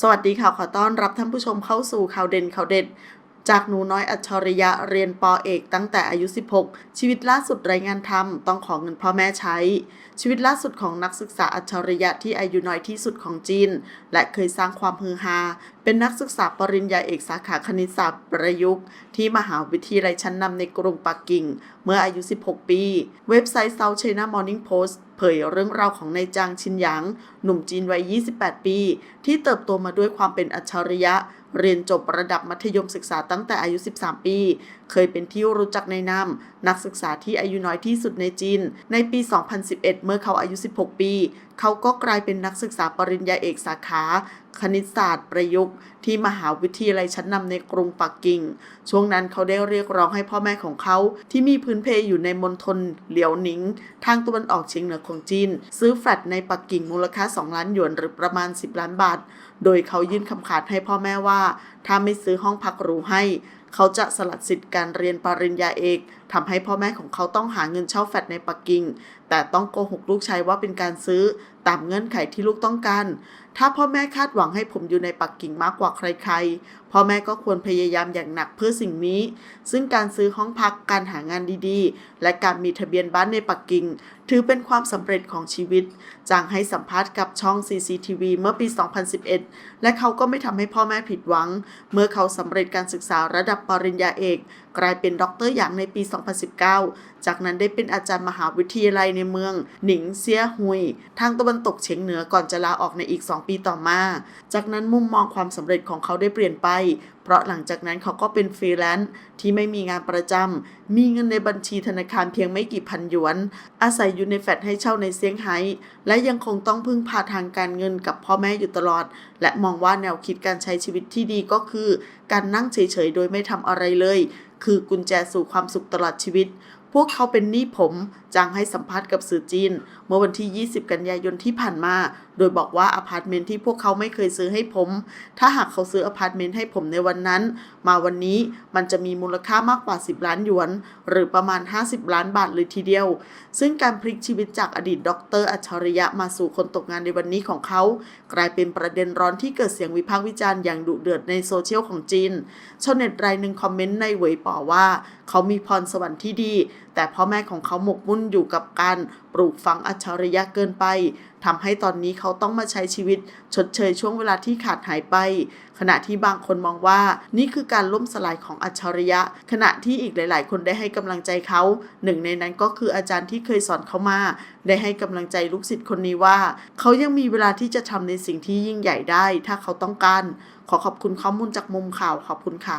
สวัสดีค่ะ ขอต้อนรับท่านผู้ชมเข้าสู่ข่าวเด่นข่าวเด็ด จากหนูน้อยอัจฉริยะเรียนปอเอกตั้งแต่อายุ 16 ชีวิตล่าสุดรายงานทำต้องขอเงินพ่อแม่ใช้ ชีวิตล่าสุดของนักศึกษาอัจฉริยะที่อายุน้อยที่สุดของจีน และเคยสร้างความฮือฮา เป็นนักศึกษาปริญญาเอกสาขาคณิตศาสตร์ประยุกต์ ที่มหาวิทยาลัยชั้นนำในกรุงปักกิ่ง เมื่ออายุ 16 ปี เว็บไซต์ South China Morning Post เผยเรื่องราวของนายจางชินหยาง หนุ่มจีนวัย 28 ปี ที่เติบโตมาด้วยความเป็นอัจฉริยะ เรียนจบระดับมัธยมศึกษาตั้งแต่อายุ 13 ปี เคยเป็นที่รู้จักในนามนักศึกษาที่อายุน้อยที่สุดในจีน ในปี 2011 เมื่อเขาอายุ 16 ปี เขาก็กลายเป็นนักศึกษาปริญญาเอกสาขา คณิตศาสตร์ประยุกต์ ที่มหาวิทยาลัยชั้นนำในกรุงปักกิ่ง ช่วงนั้นเขาได้เรียกร้องให้พ่อแม่ของเขา ที่มีพื้นเพอยู่ในมณฑลเหลียวหนิง ทางตะวันออกเฉียงเหนือของจีน ซื้อแฟลตในปักกิ่งมูลค่า 2 ล้านหยวนหรือประมาณ 10 ล้านบาท โดยเขายื่นคำขาดให้พ่อแม่ว่า ถ้าไม่ซื้อห้องพักหรูให้ เขาจะสลัดสิทธิ์การเรียนปริญญาเอกทำให้พ่อแม่ของเขาต้องหาเงินเช่าแฟลตในปักกิ่ง แต่ต้องโกหกลูกชายว่าเป็นการซื้อตามเงื่อนไขที่ลูกต้องการ ถ้าพ่อแม่คาดหวังให้ผมอยู่ในปักกิ่งมากกว่าใครๆ พ่อแม่ก็ควรพยายามอย่างหนักเพื่อสิ่งนี้ ซึ่งการซื้อห้องพัก การหางานดีๆ และการมีทะเบียนบ้านในปักกิ่ง ถือเป็นความสำเร็จของชีวิต จางให้สัมภาษณ์กับช่อง CCTV เมื่อปี 2011 และเขาก็ไม่ทำให้พ่อแม่ผิดหวัง เมื่อเขาสำเร็จการศึกษาระดับปริญญาเอก กลายเป็นด็อกเตอร์อย่างในปี 2019 จากนั้นได้เป็นอาจารย์มหาวิทยาลัยในเมือง หนิงเซียฮุย ทางตะวันตกเฉียงเหนือก่อนจะลาออกในอีก 2 ปีต่อมา จากนั้นมุมมองความสำเร็จของเขาได้เปลี่ยนไป เพราะหลังจากนั้นเขาก็เป็นฟรีแลนซ์ที่ไม่มีงานประจำ มีเงินในบัญชีธนาคารเพียงไม่กี่พันหยวน อาศัยอยู่ในแฟลตให้เช่าในเซี่ยงไฮ้ และยังคงต้องพึ่งพาทางการเงินกับพ่อแม่อยู่ตลอด และมองว่าแนวคิดการใช้ชีวิตที่ดีก็คือ การนั่งเฉยๆ โดยไม่ทำอะไรเลย คือกุญแจสู่ความสุขตลอดชีวิต วกเขาเป็นหนี้ผมจางให้สัมภาษณ์กับสื่อจีน เมื่อวันที่ 20 กันยายนที่ผ่านมา โดยบอกว่าอพาร์ตเมนต์ที่พวกเขาไม่เคยซื้อให้ผม ถ้าหากเขาซื้ออพาร์ตเมนต์ให้ผมในวันนั้น มาวันนี้มันจะมีมูลค่ามากกว่า 10 ล้านหยวน หรือประมาณ 50 ล้านบาทเลยทีเดียว ซึ่งการพลิกชีวิตจากอดีตด็อกเตอร์อัจฉริยะมาสู่คนตกงานในวันนี้ของเขา กลายเป็นประเด็นร้อนที่เกิดเสียงวิพากษ์วิจารณ์อย่างดุเดือดในโซเชียลของจีนชาวเน็ตรายหนึ่งคอมเมนต์ในเหวยป่อว่าเขามีพรสวรรค์ที่ดี แต่พ่อแม่ของเขาหมกมุ่นอยู่กับการปลูกฝังอัจฉริยะเกินไปทำให้ตอนนี้เขาต้องมาใช้ชีวิต ชดเชยช่วงเวลาที่ขาดหายไป ขณะที่บางคนมองว่า นี่คือการล่มสลายของอัจฉริยะ ขณะที่อีกหลาย ๆ คนได้ให้กำลังใจเขา หนึ่งในนั้นก็คืออาจารย์ที่เคยสอนเขามา ได้ให้กำลังใจลูกศิษย์คนนี้ว่า เขายังมีเวลาที่จะทำในสิ่งที่ยิ่งใหญ่ได้ ถ้าเขาต้องการ ขอขอบคุณข้อมูลจากมุมข่าวขอบคุณค่ะ